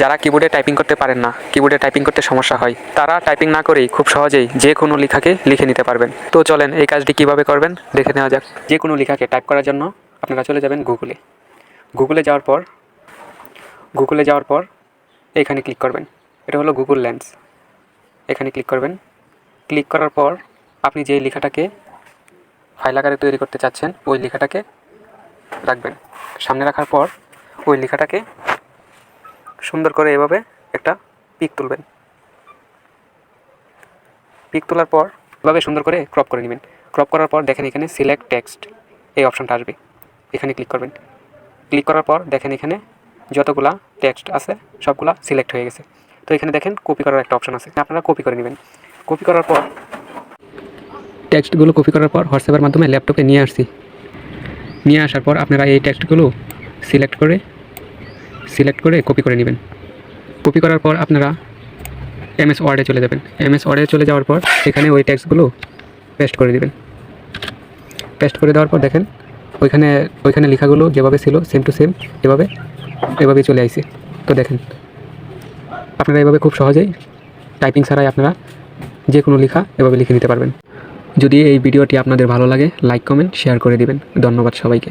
যারা কিবোর্ডে টাইপিং করতে পারেন না কিবোর্ডে টাইপিং করতে সমস্যা হয়, তারা টাইপিং না করেই খুব সহজেই যে কোনো লেখাকে লিখে নিতে পারবেন। তো চলেন এই কাজটি কীভাবে করবেন দেখে নেওয়া যাক। যে কোনো লেখাকে টাইপ করার জন্য আপনারা চলে যাবেন গুগলে গুগলে যাওয়ার পর গুগলে যাওয়ার পর এখানে ক্লিক করবেন। এটা হলো গুগল লেন্স এখানে ক্লিক করবেন। ক্লিক করার পর আপনি যে লেখাটাকে ফাইল আকারে তৈরি করতে চাচ্ছেন, ওই লেখাটাকে রাখবেন। সামনে রাখার পর ওই লেখাটাকে সুন্দর করে এভাবে একটা পিক তুলবেন। পিক তোলার পর এভাবে সুন্দর করে ক্রপ করে নেবেন। ক্রপ করার পর দেখেন এখানে সিলেক্ট টেক্সট এই অপশানটা আসবে। এখানে ক্লিক করবেন। ক্লিক করার পর দেখেন এখানে যতগুলা টেক্সট আছে সবগুলা সিলেক্ট হয়ে গেছে। তো এখানে দেখেন কপি করার একটা অপশন আছে। আপনারা কপি করে নেবেন। কপি করার পর টেক্সটগুলো কপি করার পর হোয়াটসঅ্যাপের মাধ্যমে ল্যাপটপে নিয়ে আসছি। নিয়ে আসার পর আপনারা এই টেক্সটগুলো সিলেক্ট করে সিলেক্ট করে কপি করে নেবেন। কপি করার পর আপনারা এম এস ওয়ার্ডে চলে যাবেন। এম এস ওয়ার্ডে চলে যাওয়ার পর সেখানে ওই ট্যাক্সগুলো পেস্ট করে দিবেন। পেস্ট করে দেওয়ার পর দেখেন, ওইখানে ওইখানে লেখাগুলো যেভাবে ছিল সেম টু সেম এভাবে এভাবে চলে আইছে। তো দেখেন, আপনারা এভাবে খুব সহজেই টাইপিং ছাড়াই আপনারা যে কোনো লেখা এভাবে লিখে নিতে পারবেন। যদি এই ভিডিওটি আপনাদের ভালো লাগে লাইক কমেন্ট শেয়ার করে দিবেন। ধন্যবাদ সবাইকে।